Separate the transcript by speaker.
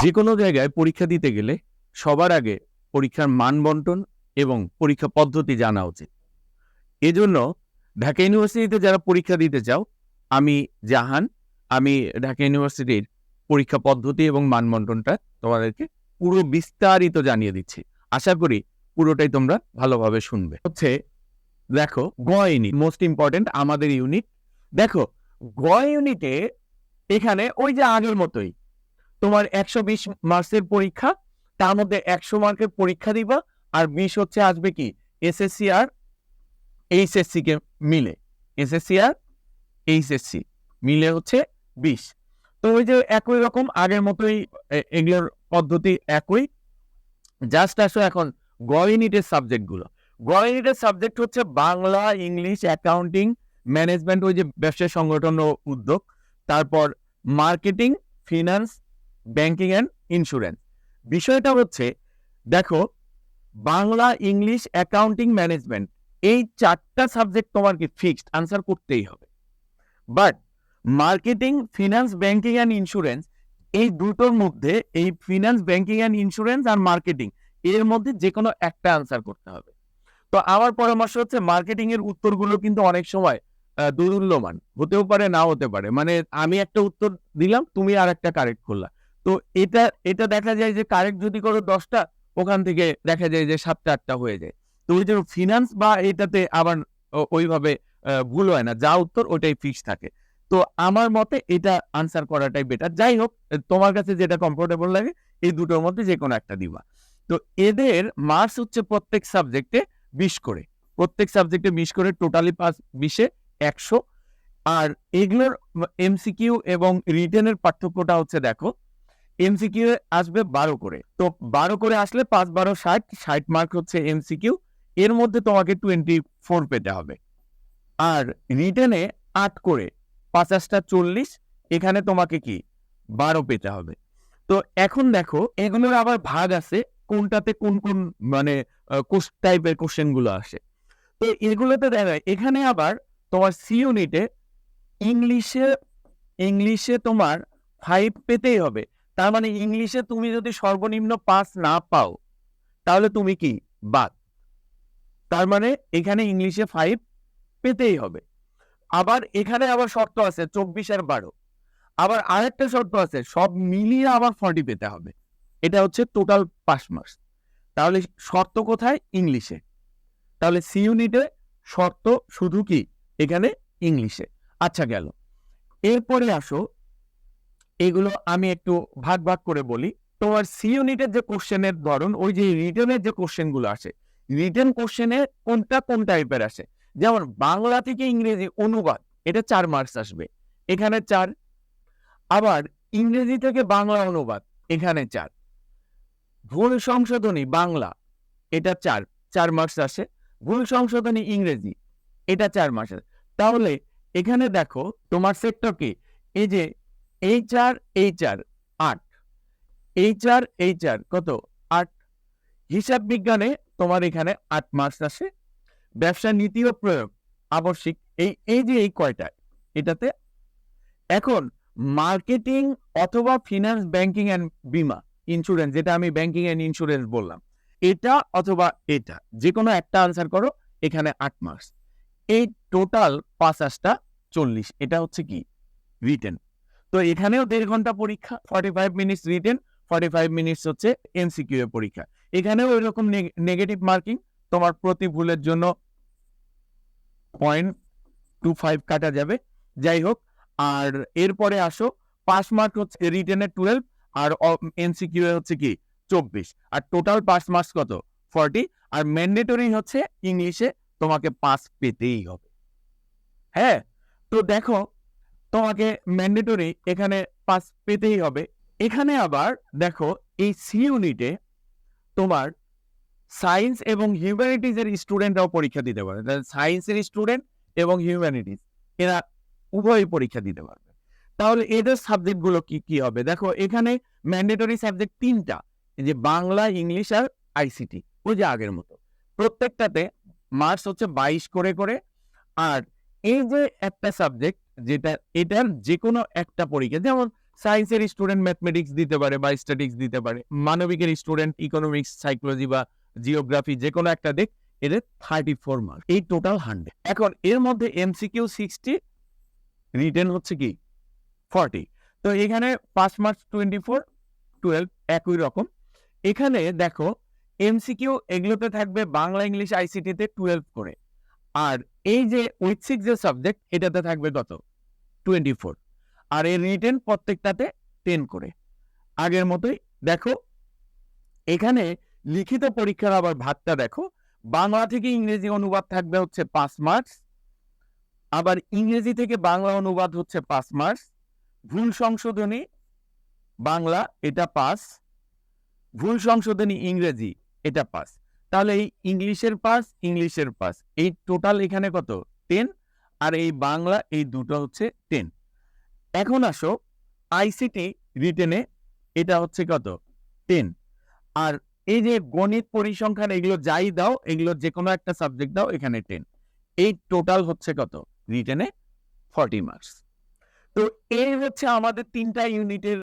Speaker 1: যে কোনো জায়গায় পরীক্ষা দিতে গেলে সবার আগে পরীক্ষার মান বন্টন এবং পরীক্ষা পদ্ধতি জানা উচিত। এজন্য ঢাকা ইউনিভার্সিটিতে যারা পরীক্ষা দিতে চাও, আমি জাহান, আমি ঢাকা ইউনিভার্সিটির পরীক্ষা পদ্ধতি এবং মান বন্টনটা তোমাদেরকে পুরো বিস্তারিত জানিয়ে দিচ্ছি। আশা করি পুরোটাই তোমরা ভালোভাবে শুনবে। হচ্ছে, দেখো, গ ইউনিট মোস্ট ইম্পর্টেন্ট আমাদের ইউনিট। দেখো, গ ইউনিটে এখানে ওই যে আগের মতোই তোমার একশো বিশ মার্কসের পরীক্ষা, তার মধ্যে একশো মার্কের পরীক্ষা দিবা, আর বিশ হচ্ছে আসবে কি? এসএসসি আর এইচএসসি কে মিলে। এসএসসি আর এইচএসসি মিলে হচ্ছে বিশ। তো ওই যে একই রকম, আগের মতোই এগুলোর পদ্ধতি একই। জাস্ট আসো এখন গ ইউনিটের সাবজেক্টগুলো গ ইউনিটের সাবজেক্ট হচ্ছে বাংলা, ইংলিশ অ্যাকাউন্টিং ম্যানেজমেন্ট ওই যে ব্যবসা সংগঠন ও উদ্যোগ। তারপর marketing finance banking and insurance বিষয়টা হচ্ছে দেখো বাংলা ইংলিশ অ্যাকাউন্টিং ম্যানেজমেন্ট এই চারটা সাবজেক্ট তোমার কি ফিক্সড আনসার করতেই হবে। But marketing finance banking and insurance এই দুটোর মধ্যে এই ফিনান্স ব্যাংকিং অ্যান্ড ইন্স্যুরেন্স আর মার্কেটিং এর মধ্যে যে কোনো একটা আনসার করতে হবে। তো আমার পরামর্শ হচ্ছে মার্কেটিং এর উত্তরগুলো কিন্তু অনেক সময় আহ, দুর্মূল্যমান হতেও পারে না হতে পারে। মানে আমি একটা উত্তর দিলাম তুমি আর একটা কারেক্ট করলা। তো এটা এটা দেখা যায় যে কারেক্ট যদি করো দশটা, ওখান থেকে দেখা যায় যে সাতটা, আটটা হয়ে যায়। তো ওই যে ফিনান্স বা এটাতে আবার ওইভাবে ভুল হয় না। যা উত্তর ওটাই ফিক্স থাকে। তো আমার মতে এটা আনসার করাটাই বেটার যাই হোক তোমার কাছে যেটা কমফোর্টেবল লাগে, এই দুটোর মধ্যে যে কোনো একটা দিবা। তো এদের মার্কস হচ্ছে প্রত্যেক সাবজেক্টে বিশ করে। প্রত্যেক সাবজেক্টে বিশ করে টোটালি পাস বিশে একশো। আর এগুলোর এমসিকিউ এবং রিটেনের পার্থক্যটা হচ্ছে দেখো এমসিকিউ আসবে বারো করে। তো বারো করে আসলে পাঁচ, বারো, ষাট ষাট মার্ক হচ্ছে এমসিকিউ এর মধ্যে তোমাকে টোয়েন্টি ফোর পেতে হবে। আর রিটেনে আট করে পঞ্চাশটা চল্লিশ, এখানে তোমাকে কি? বারো পেতে হবে। তো এখন দেখো, এগুলোর আবার ভাগ আছে, কোনটাতে কোন কোন মানে টাইপের কোশ্চেনগুলো আসে। তো এগুলোতে দেখা, এখানে আবার তোমার সি ইউনিটে ইংলিশে ইংলিশে তোমার ফাইভ পেতেই হবে। তার মানে ইংলিশে তুমি যদি সর্বনিম্ন পাস না পাও, তাহলে তুমি কি? বাদ। তার মানে এখানে ইংলিশে ফাইভ পেতেই হবে। আবার এখানে আবার শর্ত আছে চব্বিশ আর বারো। আবার আরেকটা শর্ত আছে, সব মিলিয়ে আবার ফর্টি পেতে হবে। এটা হচ্ছে টোটাল পাস মার্কস তাহলে শর্ত কোথায়? ইংলিশে। তাহলে সি ইউনিটে শর্ত শুধু কি? এখানে ইংলিশে। আচ্ছা গেল। এরপরে আসো এগুলো আমি একটু ভাগ ভাগ করে বলি। তোমার সি ইউনিটের যে কোশ্চেনের ধরন, ওই যে রিটেনের যে কোশ্চেনগুলো আসে রিটেন কোশ্চেনে কোনটা কোন টাইপের আসে? যেমন বাংলা থেকে ইংরেজি অনুবাদ, এটা চার মার্কস আসবে। এখানে চার, আবার ইংরেজি থেকে বাংলা অনুবাদ, এখানে চার। ভুল সংশোধনী বাংলা, এটা চার চার মার্কস আসে। ভুল সংশোধনী ইংরেজি, এটা চার মার্কস তাহলে এখানে দেখো, তোমার সেক্টর কি? এই যে এই চার এই চার আট। এই চার এই চার কত? আট। হিসাব বিজ্ঞানে তোমার এখানে আট মার্কস আসে। ব্যবসা নীতি ও প্রয়োগ, আবশ্যিক। এই এই যে এই কয়টা এটাতে? এখন মার্কেটিং অথবা ফিনান্স ব্যাংকিং অ্যান্ড বিমা ইন্স্যুরেন্স যেটা আমি ব্যাংকিং অ্যান্ড ইন্স্যুরেন্স বললাম, এটা অথবা এটা যে কোনো একটা আনসার করো, এখানে আট মার্কস এই টোটাল পাঁচ আসটা চল্লিশ, এটা হচ্ছে কি? রিটেন তো এখানেও দেড় ঘণ্টা পরীক্ষা forty five minutes written forty five minutes হচ্ছে এমসিকিউ এর পরীক্ষা। এখানেও এরকম নেগেটিভ মার্কিং তোমার প্রতি ভুলের জন্য পয়েন্ট টু ফাইভ কাটা যাবে। যাই হোক, আর এরপরে আসো পাস মার্ক হচ্ছে রিটেনের টুয়েলভ আর এনসিকিউ হচ্ছে কি? চব্বিশ। আর টোটাল পাস মার্কস কত? ফর্টি আর ম্যান্ডেটরি হচ্ছে ইংলিশে তোমাকে পাস পেতেই হবে। হ্যাঁ? তো দেখো তোমাকে ম্যান্ডেটরি এখানে পাস পেতেই হবে। এখানে আবার দেখো, এই সি ইউনিটে তোমার সায়েন্স এবং হিউম্যানিটিজ এর স্টুডেন্টরাও পরীক্ষা দিতে পারে সায়েন্সের স্টুডেন্ট এবং হিউম্যানিটিজ এরা উভয়ই পরীক্ষা দিতে পারবে। তাহলে এদের সাবজেক্টগুলো কি কি হবে? দেখো, এখানে ম্যান্ডেটরি সাবজেক্ট তিনটা যে বাংলা, ইংলিশ আর আইসিটি ওই যে আগের মতো। প্রত্যেকটাতে মার্কস হচ্ছে বাইশ করে করে, আর এই যে একটা সাবজেক্ট যেটা এটার যে কোনো একটা পরীক্ষা, যেমন সায়েন্সের স্টুডেন্ট ম্যাথমেটিক্স দিতে পারে বা স্ট্যাটিক্স দিতে পারে, মানবিকের স্টুডেন্ট ইকোনমিক্স সাইকোলজি বা জিওগ্রাফি যে কোনো একটা দিক, এদের থার্টি ফোর মার্ক এই টোটাল হান্ড্রেড এখন এর মধ্যে এমসিকিউ সিক্সটি রিটেন হচ্ছে কি? ফর্টি তো এখানে পাঁচ মার্কস টোয়েন্টি ফোর টুয়েলভ একই রকম। এখানে দেখো এমসিকিউ এগুলোতে থাকবে বাংলা, ইংলিশ আইসিটিতে টুয়েলভ করে। আর এই যে ঐচ্ছিক যে সাবজেক্ট এটাতে থাকবে কত? টোয়েন্টি ফোর আর এই রিটেন প্রত্যেকটাতে টেন করে। আগের মতোই, দেখো, এখানে লিখিত পরীক্ষার আবার ভাতটা দেখো, বাংলা থেকে ইংরেজি অনুবাদ থাকবে হচ্ছে পাঁচ মার্কস আবার ইংরেজি থেকে বাংলা অনুবাদ হচ্ছে পাঁচ মার্কস ভুল সংশোধনী বাংলা এটা পাস ভুল সংশোধনী ইংরেজি এটা পাস তাহলে এই ইংলিশের পাস ইংলিশের পাস। এই টোটাল এখানে কত? টেন আর এই বাংলা, এই দুটো হচ্ছে টেন এখন আসো আইসিটি রিটেনে এটা হচ্ছে কত? টেন আর এই যে গণিত পরিসংখ্যান, এগুলো যাই দাও, এগুলো যে কোনো একটা সাবজেক্ট দাও, এখানে টেন এই টোটাল হচ্ছে কত? রিটেনে ফর্টি মার্কস তো এই হচ্ছে আমাদের তিনটা ইউনিটের